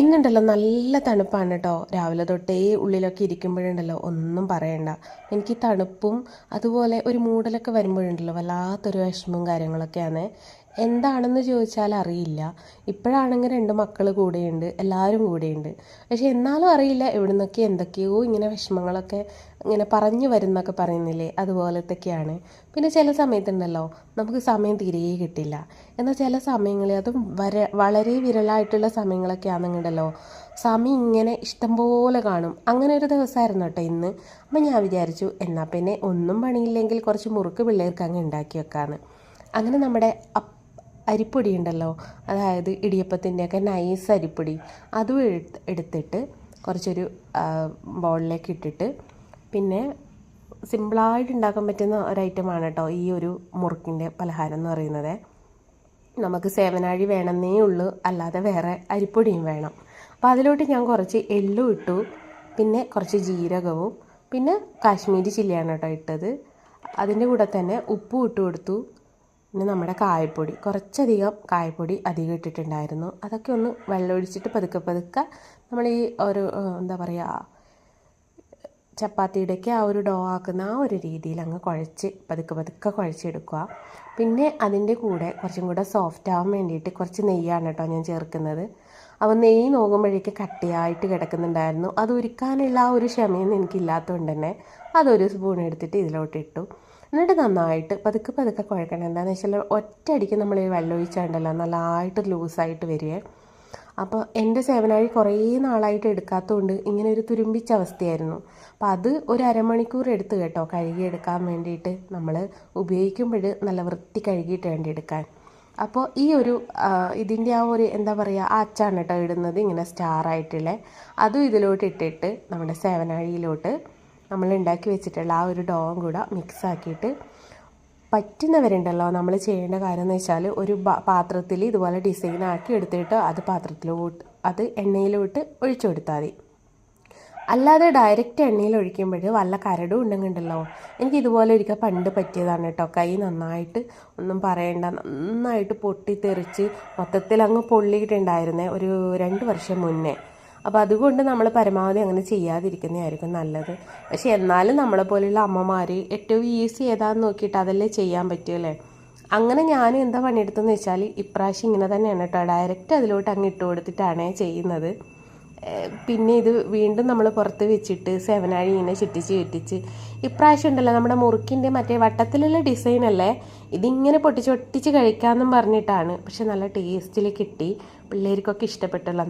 ഇന്നുണ്ടല്ലോ നല്ല തണുപ്പാണ് കേട്ടോ രാവിലെ തൊട്ടേ ഉള്ളിലൊക്കെ ഇരിക്കുമ്പോഴുണ്ടല്ലോ ഒന്നും പറയണ്ട. എനിക്ക് തണുപ്പും അതുപോലെ ഒരു മൂടലൊക്കെ വരുമ്പോഴുണ്ടല്ലോ വല്ലാത്തൊരു വിഷമവും കാര്യങ്ങളൊക്കെയാണ്. എന്താണെന്ന് ചോദിച്ചാൽ അറിയില്ല. ഇപ്പോഴാണെങ്കിൽ രണ്ട് മക്കൾ കൂടെയുണ്ട് എല്ലാവരും കൂടെയുണ്ട്. പക്ഷെ എന്നാലും അറിയില്ല എവിടെ നിന്നൊക്കെ എന്തൊക്കെയോ ഇങ്ങനെ വിഷമങ്ങളൊക്കെ ഇങ്ങനെ പറഞ്ഞു വരുന്നൊക്കെ പറയുന്നില്ലേ? അതുപോലത്തൊക്കെയാണ്. പിന്നെ ചില സമയത്തുണ്ടല്ലോ നമുക്ക് സമയം തീരെ കിട്ടില്ല. എന്നാൽ ചില സമയങ്ങളിൽ അതും വര വളരെ വിരളായിട്ടുള്ള സമയങ്ങളൊക്കെ ആണെന്നുണ്ടല്ലോ സമയം ഇങ്ങനെ ഇഷ്ടംപോലെ കാണും. അങ്ങനെ ഒരു ദിവസമായിരുന്നു കേട്ടോ ഇന്ന്. അപ്പം ഞാൻ വിചാരിച്ചു എന്നാൽ പിന്നെ ഒന്നും പണിയില്ലെങ്കിൽ കുറച്ച് മുറുക്ക് പിള്ളേർക്ക് അങ്ങ് ഉണ്ടാക്കി വെക്കാമെന്ന് അങ്ങനെ നമ്മുടെ അരിപ്പൊടി ഉണ്ടല്ലോ അതായത് ഇടിയപ്പത്തിന്റെയൊക്കെ നൈസ് അരിപ്പൊടി. അതും എടുത്ത് എടുത്തിട്ട് കുറച്ചൊരു ബോളിലേക്ക് ഇട്ടിട്ട് പിന്നെ സിമ്പിളായിട്ട് ഉണ്ടാക്കാൻ പറ്റുന്ന ഒരു ഐറ്റമാണ് കേട്ടോ ഈ ഒരു മുറുക്കിന്റെ പലഹാരം എന്ന് പറയുന്നത്. നമുക്ക് സേവനാഴി വേണമെന്നേ ഉള്ളൂ അല്ലാതെ വേറെ അരിപ്പൊടിയും വേണം. അപ്പോൾ അതിലോട്ട് ഞാൻ കുറച്ച് എള്ളും ഇട്ടു പിന്നെ കുറച്ച് ജീരകവും പിന്നെ കാശ്മീരി ചില്ലിയാണ് കേട്ടോ ഇട്ടത്. അതിന്റെ കൂടെ തന്നെ ഉപ്പും ഇട്ട് കൊടുത്തു. പിന്നെ നമ്മുടെ കായപ്പൊടി കുറച്ചധികം കായപ്പൊടി അധികം ഇട്ടിട്ടുണ്ടായിരുന്നു. അതൊക്കെ ഒന്ന് വെള്ളമൊഴിച്ചിട്ട് പതുക്കെ പതുക്കെ നമ്മൾ ഈ ഒരു എന്താ പറയുക ചപ്പാത്തിയുടെയൊക്കെ ആ ഒരു ഡോ ആക്കുന്ന ആ ഒരു രീതിയിൽ അങ്ങ് കുഴച്ച് പതുക്കെ പതുക്കെ കുഴച്ചെടുക്കുക. പിന്നെ അതിന്റെ കൂടെ കുറച്ചും കൂടെ സോഫ്റ്റ് ആവാൻ വേണ്ടിയിട്ട് കുറച്ച് നെയ്യാണ് കേട്ടോ ഞാൻ ചേർക്കുന്നത്. അപ്പോൾ നെയ്യ് നോക്കുമ്പോഴേക്ക് കട്ടിയായിട്ട് കിടക്കുന്നുണ്ടായിരുന്നു. അത് ഉരുക്കാനുള്ള ആ ഒരു ക്ഷമയൊന്നും എനിക്കില്ലാത്തതുകൊണ്ട് തന്നെ അതൊരു സ്പൂൺ എടുത്തിട്ട് ഇതിലോട്ട് ഇട്ടു എന്നിട്ട് നന്നായിട്ട് പതുക്കെ പതുക്കെ കുഴക്കണം. എന്താണെന്ന് വെച്ചാൽ ഒറ്റയടിക്ക് നമ്മൾ ഈ വെള്ളം ഒഴിച്ചാണ്ടല്ലോ നല്ലതായിട്ട് ലൂസായിട്ട് വരികയെ അപ്പോൾ എന്റെ സേവനാഴി കുറേ നാളായിട്ട് എടുക്കാത്തതുകൊണ്ട് ഇങ്ങനെ ഒരു തുരുമ്പിച്ച അവസ്ഥയായിരുന്നു. അപ്പോൾ അത് ഒരു അരമണിക്കൂർ എടുത്ത് കേട്ടോ കഴുകിയെടുക്കാൻ വേണ്ടിയിട്ട് നമ്മൾ ഉപയോഗിക്കുമ്പോൾ നല്ല വൃത്തി കഴുകിയിട്ട് വേണ്ടി എടുക്കാൻ. അപ്പോൾ ഈ ഒരു ഇതിന്റെ ആ ഒരു എന്താ പറയുക ആ അച്ചാണ് കേട്ടോ ഇടുന്നത് ഇങ്ങനെ സ്റ്റാർ ആയിട്ടുള്ള അതും ഇതിലോട്ട് ഇട്ടിട്ട് നമ്മുടെ സേവനാഴിയിലോട്ട് നമ്മൾ ഉണ്ടാക്കി വെച്ചിട്ടുള്ള ആ ഒരു ഡോവും കൂടെ മിക്സാക്കിയിട്ട് പറ്റുന്നവരുണ്ടല്ലോ. നമ്മൾ ചെയ്യേണ്ട കാര്യം എന്ന് വെച്ചാൽ ഒരു പാത്രത്തിൽ ഇതുപോലെ ഡിസൈൻ ആക്കി എടുത്തിട്ട് അത് പാത്രത്തിലോട്ട് അത് എണ്ണയിലോട്ട് ഒഴിച്ചു കൊടുത്താൽ മതി. അല്ലാതെ ഡയറക്റ്റ് എണ്ണയിൽ ഒഴിക്കുമ്പോൾ വല്ല കരടും ഉണ്ടെങ്കിണ്ടല്ലോ എനിക്ക് ഇതുപോലെ ഒരിക്കൽ പണ്ട് പറ്റിയതാണ് കേട്ടോ. കൈ നന്നായിട്ട് ഒന്നും പറയണ്ട നന്നായിട്ട് പൊട്ടിത്തെറിച്ച് മൊത്തത്തിൽ അങ്ങ് പൊള്ളിയിട്ടുണ്ടായിരുന്നേ ഒരു രണ്ട് വർഷം മുന്നേ. അപ്പോൾ അതുകൊണ്ട് നമ്മൾ പരമാവധി അങ്ങനെ ചെയ്യാതിരിക്കുന്നതായിരിക്കും നല്ലത്. പക്ഷേ എന്നാലും നമ്മളെ പോലെയുള്ള അമ്മമാർ ഏറ്റവും ഈസി ഏതാന്ന് നോക്കിയിട്ട് അതല്ലേ ചെയ്യാൻ പറ്റുമല്ലേ അങ്ങനെ ഞാൻ എന്താ പണിയെടുത്തെന്ന് വെച്ചാൽ ഇപ്രാവശ്യം ഇങ്ങനെ തന്നെയാണ് കേട്ടോ. ഡയറക്റ്റ് അതിലോട്ട് അങ്ങ് ഇട്ട് കൊടുത്തിട്ടാണ് ചെയ്യുന്നത്. പിന്നെ ഇത് വീണ്ടും നമ്മൾ പുറത്ത് വെച്ചിട്ട് സെവനാഴി ഇങ്ങനെ ചുറ്റിച്ച് ചുറ്റിച്ച്. ഇപ്രാവശ്യം ഉണ്ടല്ലോ നമ്മുടെ മുറുക്കിന്റെ മറ്റേ വട്ടത്തിലുള്ള ഡിസൈൻ അല്ലേ? ഇതിങ്ങനെ പൊട്ടിച്ച് ഒട്ടിച്ച് കഴിക്കാമെന്നും പറഞ്ഞിട്ടാണ്. പക്ഷെ നല്ല ടേസ്റ്റിൽ കിട്ടി. പിള്ളേർക്കൊക്കെ ഇഷ്ടപ്പെട്ടുള്ള